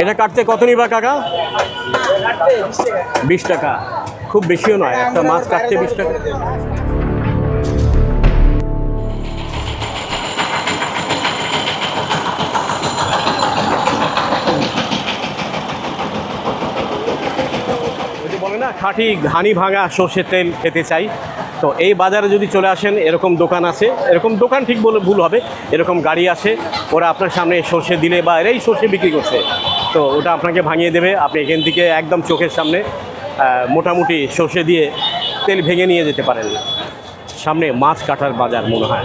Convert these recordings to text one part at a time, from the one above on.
এটা কাটতে কত নিবা কাকা? বিশ টাকা। খুব বেশিও নয়, একটা মাছ কাটতে বিশ টাকা। খাঁটি ঘানি ভাঙা সর্ষের তেল খেতে চাই। তো এই বাজারে যদি চলে আসেন, এরকম দোকান আছে। এরকম দোকান ঠিক বলে ভুল হবে। এরকম গাড়ি আছে, ওরা আপনার সামনে সর্ষে দিলে বা এরাই সর্ষে বিক্রি করছে। তো ওটা আপনাকে ভাঙিয়ে দেবে। আপনি এখান থেকে একদম চোখের সামনে মোটামুটি সর্ষে দিয়ে তেল ভেঙে নিয়ে যেতে পারেন। সামনে মাছ কাটার বাজার মনে হয়।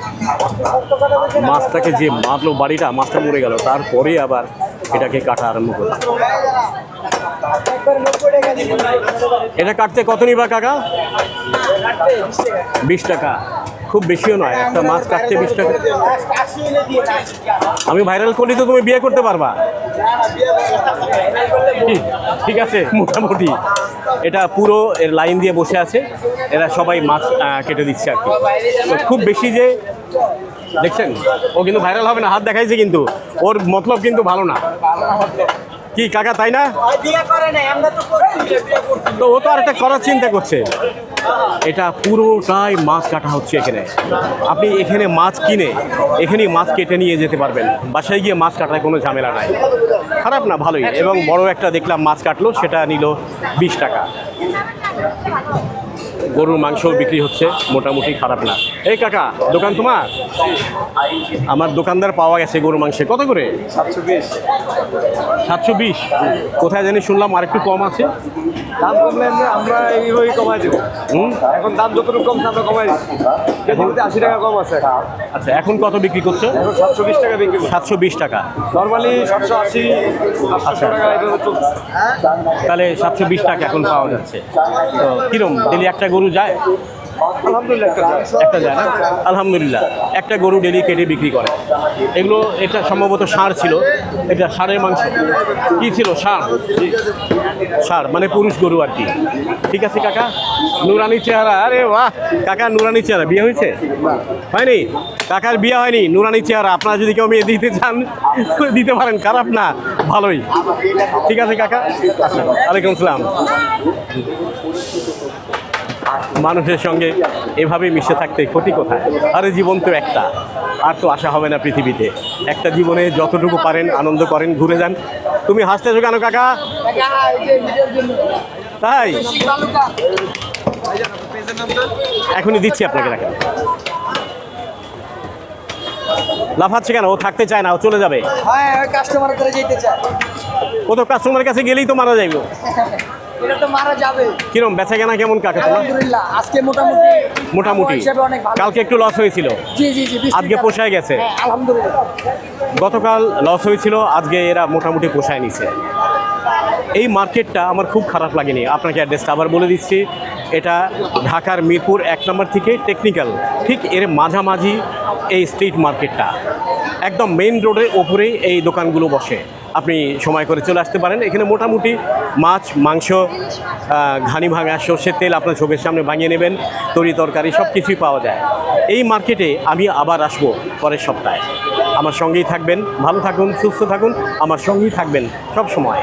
মাছটাকে যে মারলো বাড়িটা, মাছটা মরে গেল। তারপরে আবার এটাকে কাটা আরম্ভ করল। এটা কাটতে কত নিবা কাকা? বিশ টাকা। খুব বেশিও নয়, একটা মাছ কাটতে বিশ টাকা। আমি ভাইরাল করলে তো তুমি বিয়ে করতে পারবা? ঠিক আছে, মোটামুটি। এটা পুরো এর লাইন দিয়ে বসে আছে। এরা সবাই মাছ কেটে দিচ্ছে আর কি। খুব বেশি যে দেখছেন? ও কিন্তু ভাইরাল হবে না, হাত দেখাইছে কিন্তু। ওর মতলব কিন্তু ভালো না। কি, কাকা তাই না? তো ও তো আর একটা করার চিন্তা করছে। এটা পুরোটাই মাছ কাটা হচ্ছে এখানে। আপনি এখানে মাছ কিনে, এখানেই মাছ কেটে নিয়ে যেতে পারবেন। বাসায় গিয়ে মাছ কাটায় কোনো ঝামেলা নাই। খারাপ না, ভালোই। এবং বড় একটা দেখলাম মাছ কাটলো, সেটা নিল বিশ টাকা। গরুর মাংস বিক্রি হচ্ছে মোটামুটি খারাপ না। এই কাকা দোকান তোমার? আমার দোকানদার পাওয়া গেছে গরুর মাংসে কত করে? সাতশো বিশ। সাতশো বিশ। কোথায় জানি শুনলাম আরেকটু কম আছে। দাম কমলে আমরা- এইভাবেই কমাই দেবো। এখন দাম যতটুকু কমছে আমরা কমাই দিচ্ছি। আশি টাকা কম আছে। আচ্ছা এখন কত বিক্রি করছ? এখন সাতশো বিশ টাকা বিক্রি সাতশো বিশ টাকা। নর্মালি সাতশো আশি এইভাবে তাহলে সাতশো বিশ টাকা এখন পাওয়া যাচ্ছে। তো কিরম ডেলি একটা গরু একটা যায়। একটা যায় না? আলহামদুলিল্লাহ। একটা গরু ডেলি কেটে বিক্রি করে। এগুলো, এটা সম্ভবত ষাঁড় ছিল। এটা ষাঁড়ের মাংস। কি ছিল? ষাঁড় ষাঁড় মানে পুরুষ গরু আর কি। ঠিক আছে, কাকা? নুরানি চেহারা, আরে বাহ! কাকা, নুরানি চেহারা। বিয়ে হয়েছে? হয়নি? কাকার বিয়ে হয়নি। নুরানি চেহারা। আপনারা যদি কেউ মেয়ে দিতে চান, দিতে পারেন। খারাপ না। ভালোই। ঠিক আছে, কাকা? ওয়ালাইকুম আসসালাম মানুষের সঙ্গে এভাবে মিশে থাকতে ক্ষতি কোথায়? আরে জীবন তো একটা। আর তো আশা হবে না পৃথিবীতে। একটা জীবনে যতটুকু পারেন আনন্দ করেন ঘুরে যান। তুমি হাসতেছো কেন কাকা? তাই? এখনই দিচ্ছি আপনাকে রাখেন। লাফাচ্ছে কেন? ও থাকতে চায় না ও চলে যাবে। হ্যাঁ কাস্টমার করে যেতে চায়। ও তো কাস্টমারের কাছে গেলেই তো মারা যাইব। এটা তো মারা যাবে। কিরম বেচা কেনা কেমন কাকা আলহামদুলিল্লাহ আজকে মোটামুটি মোটামুটি। হিসাবে অনেক ভালো। কালকে একটু লস হয়েছিল? জি জি জি আজকে। পোষায় গেছে? হ্যাঁ, আলহামদুলিল্লাহ। গতকাল লস হয়েছিল আজকে এরা মোটামুটি পোষায় নিছে। এই মার্কেটটা আমার খুব খারাপ লাগেনি। আপনাকে অ্যাড্রেসটা আবার বলে দিচ্ছি। এটা ঢাকার মিরপুর এক নম্বর থেকে টেকনিক্যাল ঠিক এর মাঝামাঝি এই স্ট্রিট মার্কেটটা একদম মেইন রোডের ওপরেই এই দোকানগুলো বসে। আপনি সময় করে চলে আসতে পারেন। এখানে মোটামুটি মাছ, মাংস ঘানি ভাঙা, সর্ষের তেল আপনার চোখের সামনে ভাঙিয়ে নেবেন, তরি তরকারি সব কিছুই পাওয়া যায়। এই মার্কেটে আমি আবার আসব পরের সপ্তাহে। আমার সঙ্গেই থাকবেন, ভালো থাকুন, সুস্থ থাকুন, আমার সঙ্গেই থাকবেন সব সময়।